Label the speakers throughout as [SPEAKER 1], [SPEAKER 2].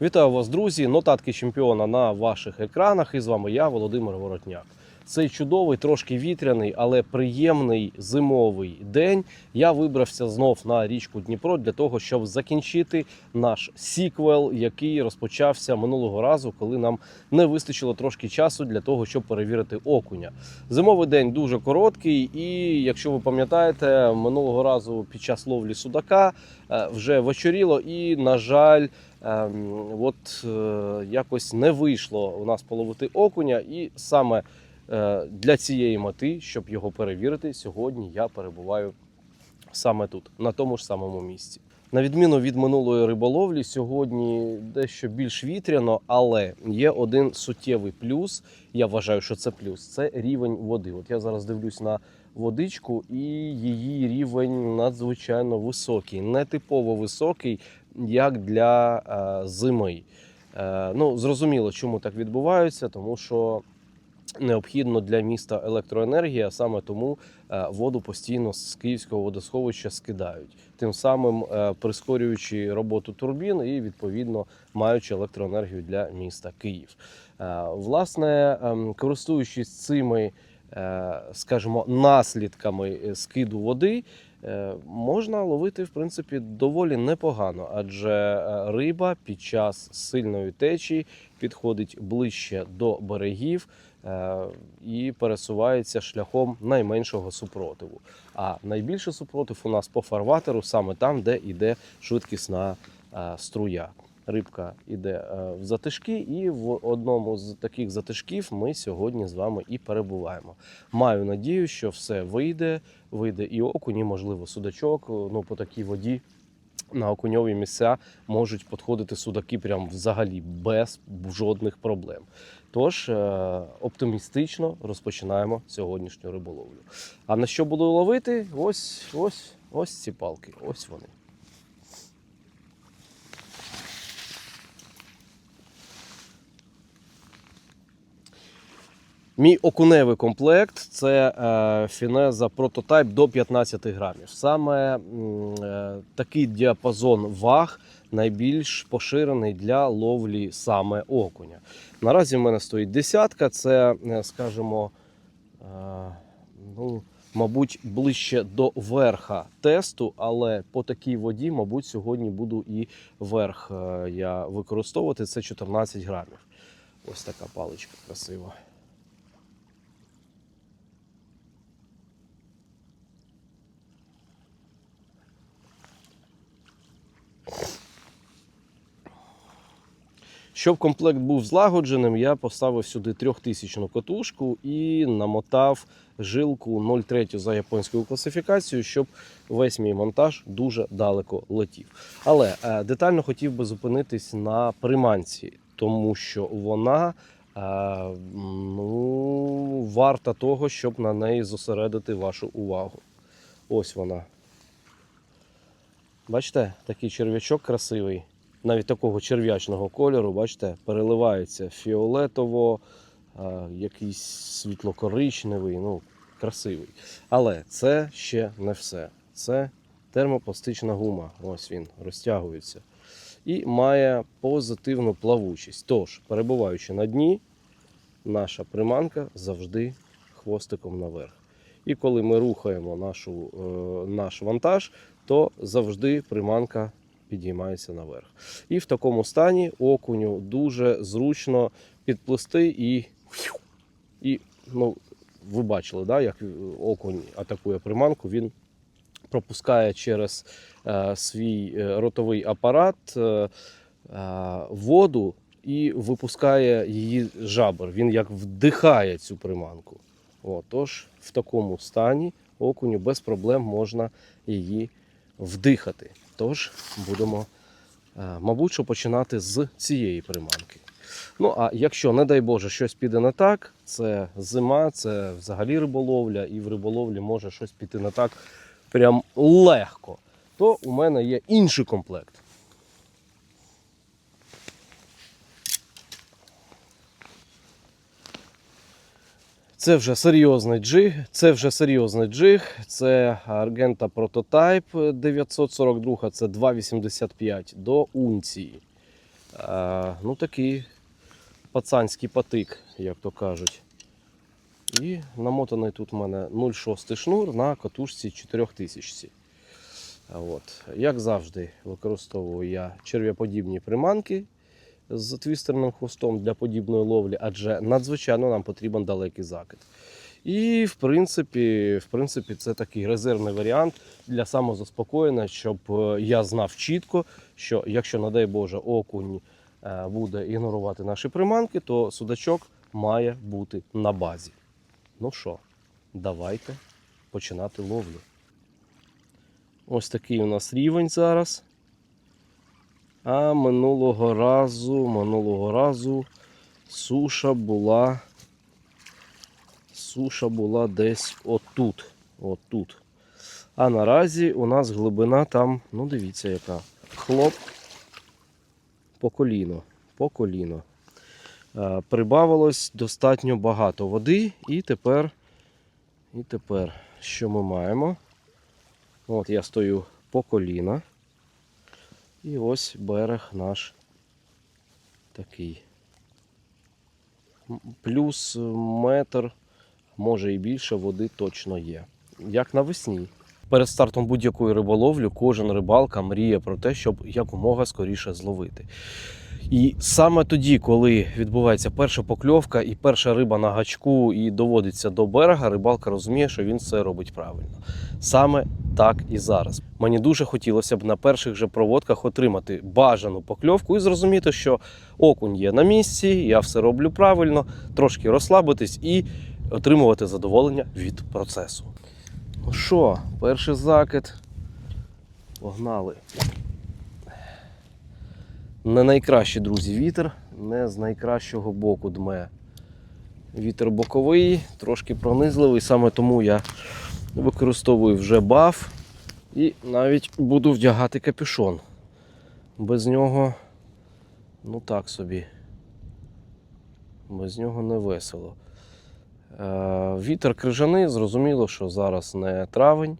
[SPEAKER 1] Вітаю вас, друзі! Нотатки чемпіона на ваших екранах. І з вами я, Володимир Воротняк. Цей чудовий, трошки вітряний, але приємний зимовий день. Я вибрався знов на річку Дніпро для того, щоб закінчити наш сіквел, який розпочався минулого разу, коли нам не вистачило трошки часу для того, щоб перевірити окуня. Зимовий день дуже короткий, і якщо ви пам'ятаєте, минулого разу під час ловлі судака е, вже вечоріло, і на жаль. Ем, от е, якось не вийшло у нас половити окуня, і саме для цієї мети, щоб його перевірити, сьогодні я перебуваю саме тут, на тому ж самому місці. На відміну від минулої риболовлі, сьогодні дещо більш вітряно, але є один суттєвий плюс. Я вважаю, що це плюс. Це рівень води. От я зараз дивлюсь на водичку, і її рівень надзвичайно високий, нетипово високий, як для е, зими. Е, ну, зрозуміло, чому так відбувається, тому що необхідно для міста електроенергія, саме тому е, воду постійно з київського водосховища скидають, тим самим е, прискорюючи роботу турбін і відповідно маючи електроенергію для міста Київ. Е, Власне, ем, користуючись цими, скажімо, наслідками скиду води. Можна ловити в принципі доволі непогано, адже риба під час сильної течії підходить ближче до берегів і пересувається шляхом найменшого супротиву. А найбільший супротив у нас по фарватеру саме там, де йде швидкісна е, струя. Рибка йде е, в затишки, і в одному з таких затишків ми сьогодні з вами і перебуваємо. Маю надію, що все вийде, вийде і окунь, і, можливо, судачок. Ну, по такій воді на окуньові місця можуть підходити судаки прям взагалі без жодних проблем. Тож е, оптимістично розпочинаємо сьогоднішню риболовлю. А на що буду ловити? Ось, ось, ось ці палки. Ось вони. Мій окуневий комплект це е, фінеза прототайп до 15 грамів. Саме е, такий діапазон ваг найбільш поширений для ловлі саме окуня. Наразі в мене стоїть десятка, це, е, скажімо, ну, мабуть, ближче до верха тесту, але по такій воді, мабуть, сьогодні буду і верх я використовувати. Це 14 грамів. Ось така паличка красива. Щоб комплект був злагодженим, я поставив сюди трьохтисячну катушку і намотав жилку 0,3 за японською класифікацією, щоб весь мій монтаж дуже далеко летів. Але е, детально хотів би зупинитись на приманці, тому що вона е, ну, варта того, щоб на неї зосередити вашу увагу. Ось вона. Бачите, такий черв'ячок красивий навіть такого черв'ячного кольору, бачите, переливається фіолетово, якийсь світло-коричневий, ну, красивий. Але це ще не все. Це термопластична гума. Ось він розтягується. І має позитивну плавучість. Тож, перебуваючи на дні, наша приманка завжди хвостиком наверх. І коли ми рухаємо нашу, е, наш вантаж, то завжди приманка підіймається наверх. І в такому стані окуню дуже зручно підплисти і, і ну, ви бачили, да, як окунь атакує приманку, він пропускає через е, свій е, ротовий апарат е, е, воду і випускає її жабр. Він як вдихає цю приманку. О, тож в такому стані окуню без проблем можна її вдихати. Тож будемо, е, мабуть, що починати з цієї приманки. Ну, а якщо, не дай Боже, щось піде не так, це зима, це взагалі риболовля, і в риболовлі може щось піти не так прям легко, то у мене є інший комплект. Це вже серйозний джиг, це вже серйозний джиг. Це Argenta Prototype 942, це 2,85 до унції. Е, ну такий пацанський патик, як то кажуть. І намотаний тут у мене 0,6 шнур на катушці 4000. От. Як завжди, використовую я черв'яподібні приманки з твістерним хвостом для подібної ловлі, адже надзвичайно нам потрібен далекий закид. І в принципі, в принципі, це такий резервний варіант для самозаспокоєння, щоб е, я знав чітко, що якщо, не дай Боже, окунь е, буде ігнорувати наші приманки, то судачок має бути на базі. Ну що, давайте починати ловлю. Ось такий у нас рівень зараз. А минулого разу, минулого разу суша була. Суша була десь отут. Отут. А наразі у нас глибина там, ну дивіться, яка. Хлоп по коліно. По коліно. Е, Прибавилось достатньо багато води, і тепер, і тепер, що ми маємо? От я стою по коліна. І ось берег наш такий. Плюс метр, може і більше води точно є. Як навесні. Перед стартом будь-якої риболовлі кожен рибалка мріє про те, щоб якомога скоріше зловити. І саме тоді, коли відбувається перша покльовка і перша риба на гачку і доводиться до берега, рибалка розуміє, що він все робить правильно. Саме так і зараз. Мені дуже хотілося б на перших же проводках отримати бажану покльовку і зрозуміти, що окунь є на місці, я все роблю правильно, трошки розслабитись і отримувати задоволення від процесу. Ну що, перший закид. Погнали. Не найкращий, друзі, вітер, не з найкращого боку дме. Вітер боковий, трошки пронизливий, саме тому я використовую вже баф і навіть буду вдягати капюшон. Без нього, ну так собі, без нього не весело. Е, Вітер крижаний, зрозуміло, що зараз не травень,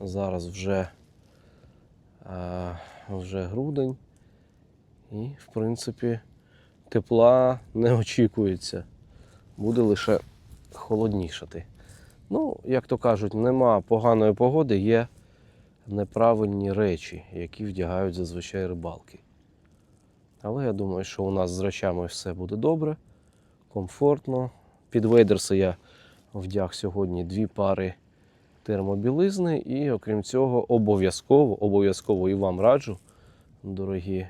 [SPEAKER 1] зараз вже, е, вже грудень. І, в принципі, тепла не очікується. Буде лише холоднішати. Ну, як то кажуть, нема поганої погоди, є неправильні речі, які вдягають зазвичай рибалки. Але я думаю, що у нас з речами все буде добре, комфортно. Під вейдерси я вдяг сьогодні дві пари термобілизни, і окрім цього, обов'язково, обов'язково і вам раджу, дорогі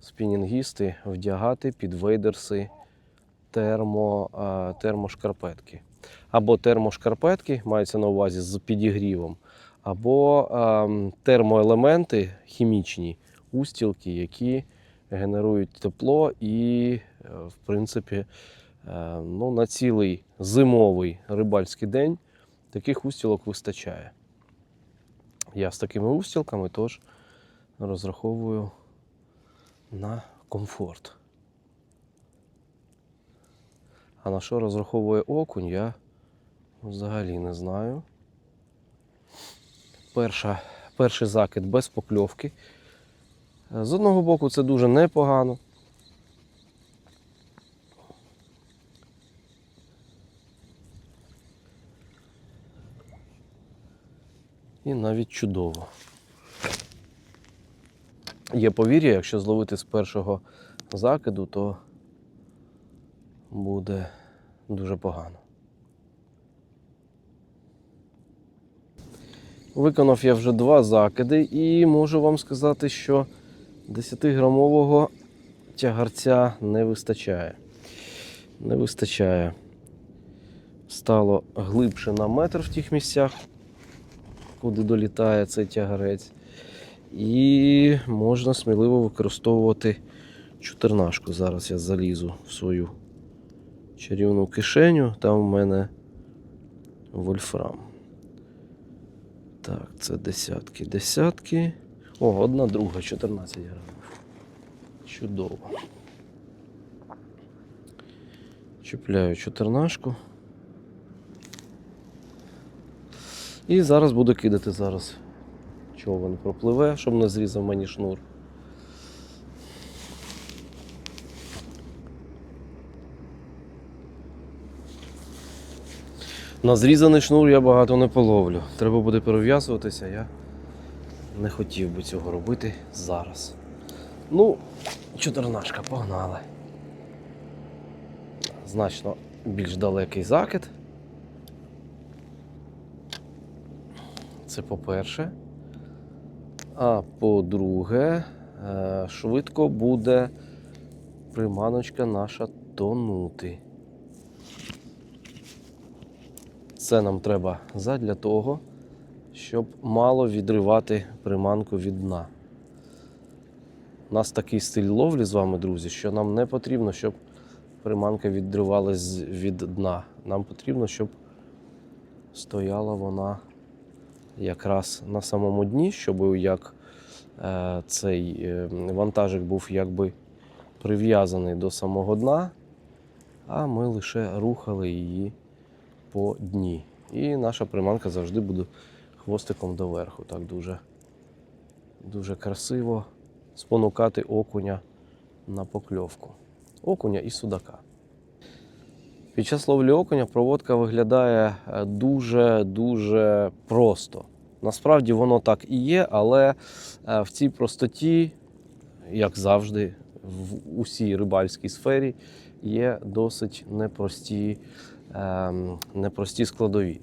[SPEAKER 1] спінінгісти, вдягати під вейдерси термо, термошкарпетки. Або термошкарпетки, мається на увазі з підігрівом, або ем, термоелементи хімічні устілки, які генерують тепло і, е, в принципі, ну, на цілий зимовий рибальський день таких устілок вистачає. Я з такими устілками тож розраховую на комфорт. А на що розраховує окунь, я взагалі не знаю. Перша, перший закид без покльовки. Е, З одного боку, це дуже непогано. І навіть чудово. Є повір'я, якщо зловити з першого закиду, то буде дуже погано. Виконав я вже два закиди і можу вам сказати, що 10-грамового тягарця не вистачає. Не вистачає. Стало глибше на метр в тих місцях, куди долітає цей тягарець. І можна сміливо використовувати чотирнашку. Зараз я залізу в свою чарівну кишеню. Там в мене вольфрам. Так, це десятки, десятки. О, одна друга, 14 грамів. Чудово. Чіпляю чотирнашку. І зараз буду кидати зараз. Човен пропливе, щоб не зрізав мені шнур. На зрізаний шнур я багато не половлю. Треба буде перев'язуватися, я не хотів би цього робити зараз. Ну, чотирнашка, погнали. Значно більш далекий закид. Це по-перше. А по-друге, е, швидко буде приманочка наша тонути. Це нам треба задля того, щоб мало відривати приманку від дна. У нас такий стиль ловлі з вами, друзі, що нам не потрібно, щоб приманка відривалась від дна. Нам потрібно, щоб стояла вона якраз на самому дні, щоб як е, цей е, вантажик був якби прив'язаний до самого дна, а ми лише рухали її по дні. І наша приманка завжди буде хвостиком доверху. Так дуже, дуже красиво спонукати окуня на покльовку. Окуня і судака. Під час ловлі окуня проводка виглядає дуже-дуже просто. Насправді воно так і є, але е, в цій простоті, як завжди, в усій рибальській сфері є досить непрості, ем, непрості складові.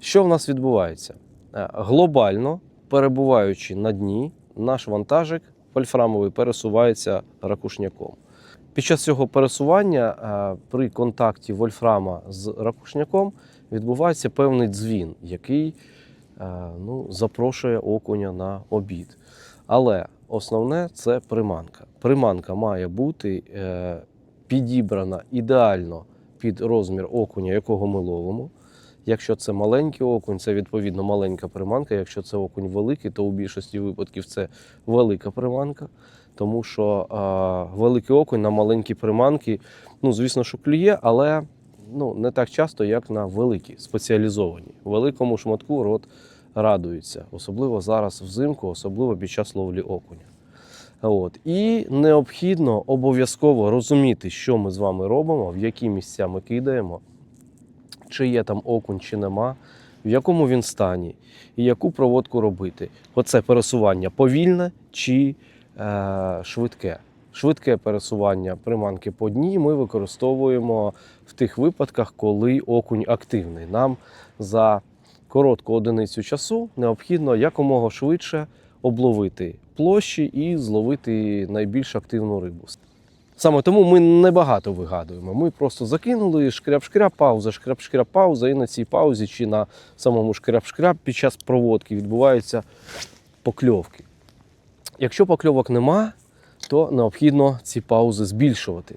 [SPEAKER 1] Що в нас відбувається? Е, Глобально, перебуваючи на дні, наш вантажик вольфрамовий пересувається ракушняком. Під час цього пересування е, при контакті вольфрама з ракушняком відбувається певний дзвін, який е, ну, запрошує окуня на обід. Але основне це приманка. Приманка має бути е, підібрана ідеально під розмір окуня, якого ми ловимо. Якщо це маленький окунь, це відповідно маленька приманка. Якщо це окунь великий, то у більшості випадків це велика приманка. Тому що а, великий окунь на маленькі приманки, ну, звісно, що клює, але ну, не так часто, як на великі, спеціалізовані. Великому шматку рот радується, особливо зараз взимку, особливо під час ловлі окуня. От. І необхідно обов'язково розуміти, що ми з вами робимо, в які місця ми кидаємо, чи є там окунь, чи нема, в якому він стані, і яку проводку робити. Оце пересування повільне чи е, швидке. Швидке пересування приманки по дні ми використовуємо в тих випадках, коли окунь активний. Нам за коротку одиницю часу необхідно якомога швидше обловити площі і зловити найбільш активну рибу. Саме тому ми небагато вигадуємо. Ми просто закинули шкряп-шкряп, пауза, шкряп-шкряп, пауза, і на цій паузі чи на самому шкряп-шкряп під час проводки відбуваються покльовки. Якщо покльовок нема, то необхідно ці паузи збільшувати.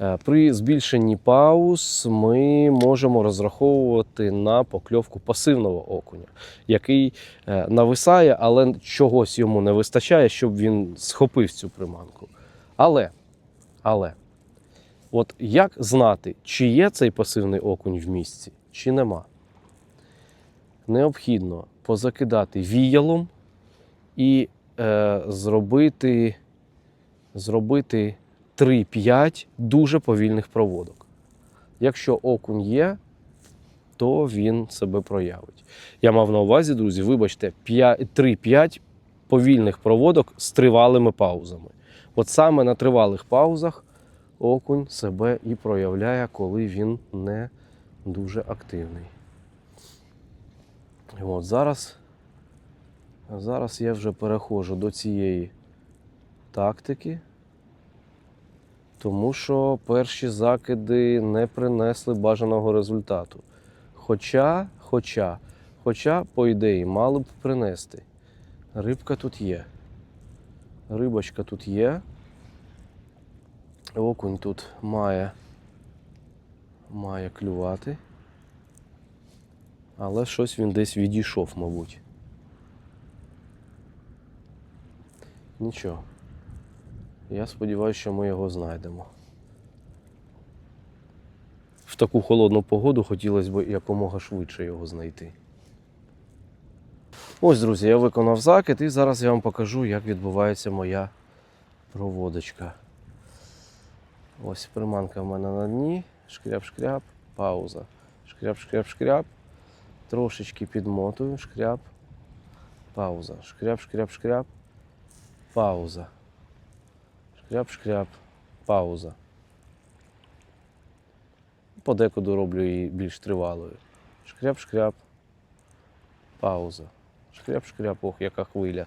[SPEAKER 1] Е, При збільшенні пауз ми можемо розраховувати на покльовку пасивного окуня, який е, нависає, але чогось йому не вистачає, щоб він схопив цю приманку. Але, але, от як знати, чи є цей пасивний окунь в місці, чи нема? Необхідно позакидати віялом і е, зробити, зробити 3-5 дуже повільних проводок. Якщо окунь є, то він себе проявить. Я мав на увазі, друзі, вибачте, 3-5 повільних проводок з тривалими паузами. От саме на тривалих паузах окунь себе і проявляє, коли він не дуже активний. От зараз, зараз я вже переходжу до цієї тактики, тому що перші закиди не принесли бажаного результату. Хоча, хоча, хоча, по ідеї, мали б принести. Рибка тут є. Рибочка тут є. Окунь тут має, має клювати. Але щось він десь відійшов, мабуть. Нічого. Я сподіваюся, що ми його знайдемо. В таку холодну погоду хотілося б якомога швидше його знайти. Ось, друзі, я виконав закид і зараз я вам покажу, як відбувається моя проводочка. Ось приманка в мене на дні, шкряп-шкряп, пауза. Шкряб. Трошечки підмотую. Шкряб. Пауза. Шкряб. Пауза. Шкряб. Пауза. Подекуди роблю її більш тривалою. Шкряб. Пауза. Шкряб, ох, яка хвиля.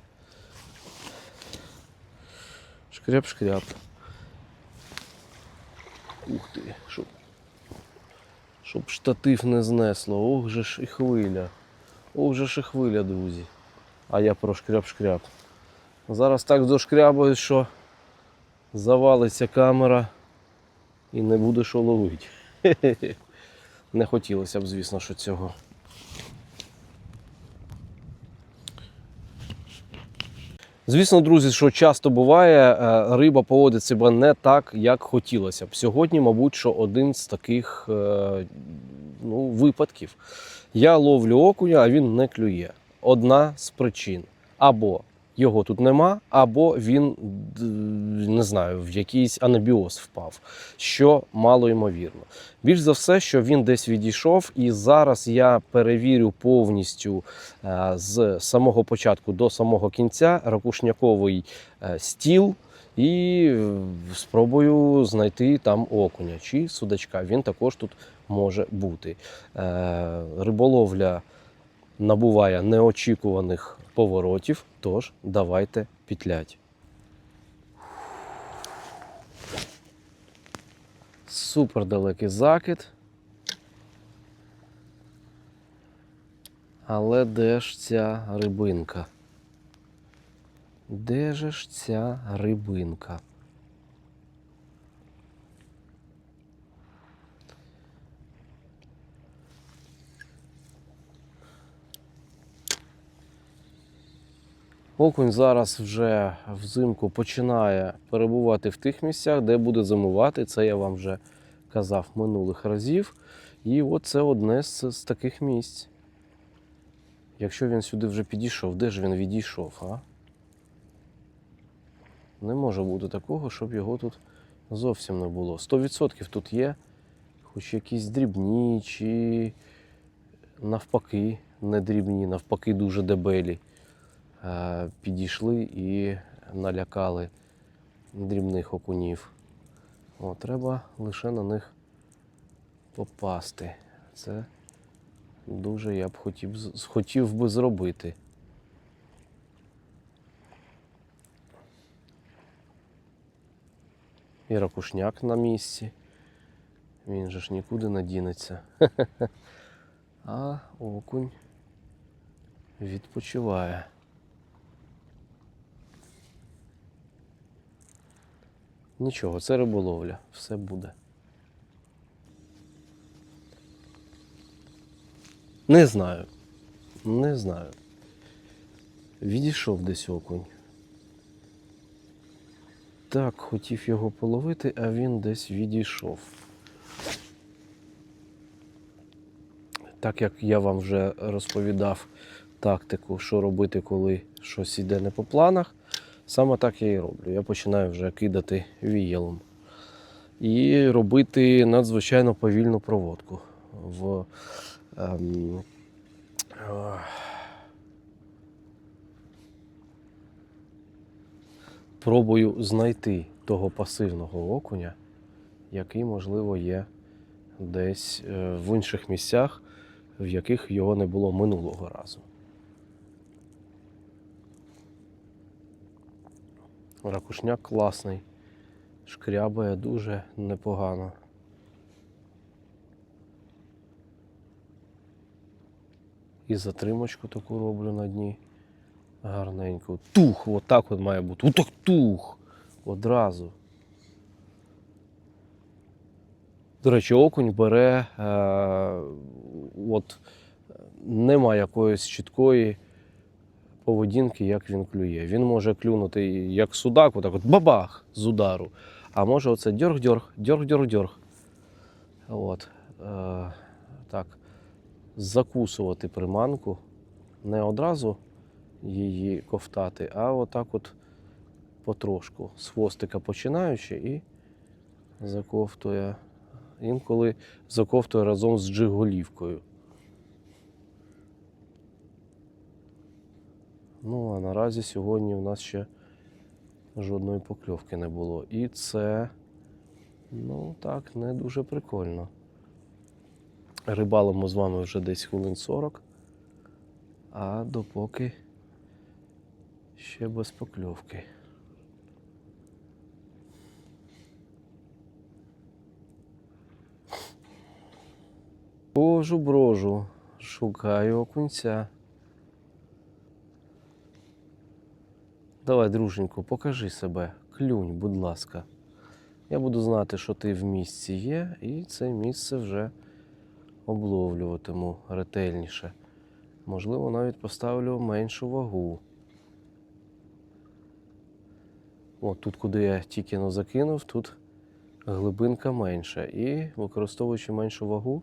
[SPEAKER 1] Шкряб. Ух ти, щоб, щоб штатив не знесло. Ох же ж і хвиля. Ох же ж і хвиля, друзі. А я про шкряб-шкряб. Зараз так дошкрябаю, що завалиться камера і не буде що ловити. Не хотілося б, звісно, що цього. Звісно, друзі, що часто буває, е, риба поводить себе не так, як хотілося б. Сьогодні, мабуть, що один з таких е, ну, випадків. Я ловлю окуня, а він не клює. Одна з причин. Або його тут нема, або він не знаю, в якийсь анабіоз впав, що мало ймовірно. Більш за все, що він десь відійшов, і зараз я перевірю повністю е, з самого початку до самого кінця ракушняковий е, стіл. І е, спробую знайти там окуня чи судачка. Він також тут може бути. Риболовля набуває неочікуваних поворотів, тож давайте пітлять. Супер далекий закид. Але де ж ця рибинка? Де ж ця рибинка? Окунь зараз вже взимку починає перебувати в тих місцях, де буде зимувати. Це я вам вже казав минулих разів. І от це одне з, з таких місць. Якщо він сюди вже підійшов, де ж він відійшов, а? Не може бути такого, щоб його тут зовсім не було. 100% тут є, хоч якісь дрібні, чи навпаки не дрібні, навпаки дуже дебелі. Е, Підійшли і налякали дрібних окунів. О, треба лише на них попасти. Це дуже я б хотів, хотів би зробити. І ракушняк на місці. Він же ж нікуди не дінеться. А окунь відпочиває. Нічого, це риболовля, все буде. Не знаю. Не знаю. Відійшов десь окунь. Так, хотів його половити, а він десь відійшов. Так як я вам вже розповідав тактику, що робити, коли щось йде не по планах, саме так я і роблю. Я починаю вже кидати віялом. І робити надзвичайно повільну проводку. В, ем, е, пробую знайти того пасивного окуня, який, можливо, є десь е, в інших місцях, в яких його не було минулого разу. Ракушняк класний, шкрябає дуже непогано. І затримочку таку роблю на дні. Гарненько. Тух, отак от має бути. Отак тух. Одразу. До речі, окунь бере, е, от нема якоїсь чіткої поведінки, як він клює. Він може клюнути як судак, отак от бабах з удару. А може оце дьорг-дьорг, дьорг-дьорг-дьорг. От. Е, так. Закусувати приманку. Не одразу її ковтати, а отак от потрошку. З хвостика починаючи і заковтує інколи заковтує разом з джиголівкою. Ну, а наразі сьогодні в нас ще жодної покльовки не було. І це, ну так, не дуже прикольно. Рибалимо з вами вже десь хвилин 40, а допоки ще без покльовки. Божу брожу, шукаю окунця. Давай, друженько, покажи себе. Клюнь, будь ласка. Я буду знати, що ти в місці є, і це місце вже обловлюватиму ретельніше. Можливо, навіть поставлю меншу вагу. О, тут, куди я тільки но закинув, тут глибинка менша. І використовуючи меншу вагу,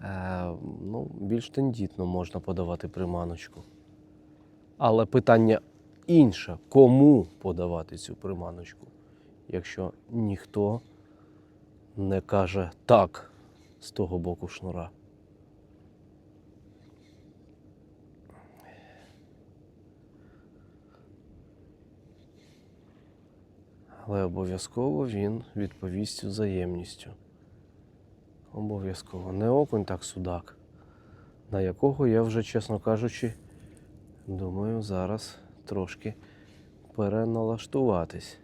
[SPEAKER 1] е, ну, більш тендітно можна подавати приманочку. Але питання інше, кому подавати цю приманочку, якщо ніхто не каже так з того боку шнура. Але обов'язково він відповість взаємністю. Обов'язково. Не окунь, так судак, на якого я вже, чесно кажучи, думаю, зараз трошки переналаштуватись.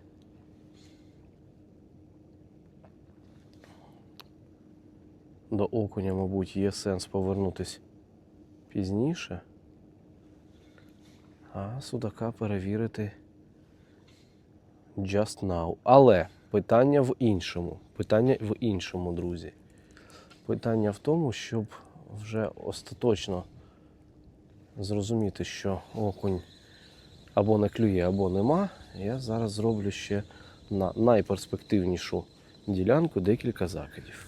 [SPEAKER 1] До окуня, мабуть, є сенс повернутись пізніше, а судака перевірити just now. Але питання в іншому. Питання в іншому, друзі. Питання в тому, щоб вже остаточно зрозуміти, що окунь або не клює, або нема. Я зараз зроблю ще на найперспективнішу ділянку декілька закидів.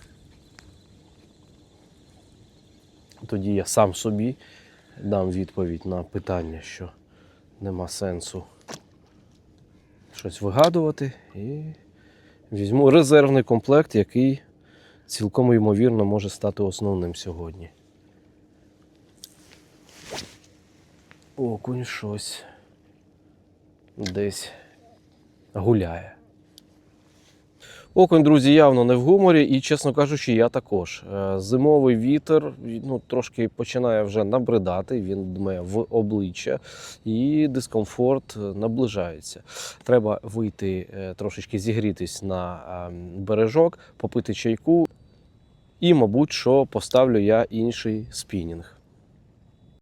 [SPEAKER 1] Тоді я сам собі дам відповідь на питання, що нема сенсу щось вигадувати, і візьму резервний комплект, який цілком ймовірно може стати основним сьогодні. Окунь щось десь гуляє. Окунь, друзі, явно не в гуморі, і, чесно кажучи, я також. Е, Зимовий вітер ну, трошки починає вже набридати, він дме в обличчя, і дискомфорт е, наближається. Треба вийти е, трошечки зігрітись на бережок, попити чайку, і, мабуть, що поставлю я інший спінінг.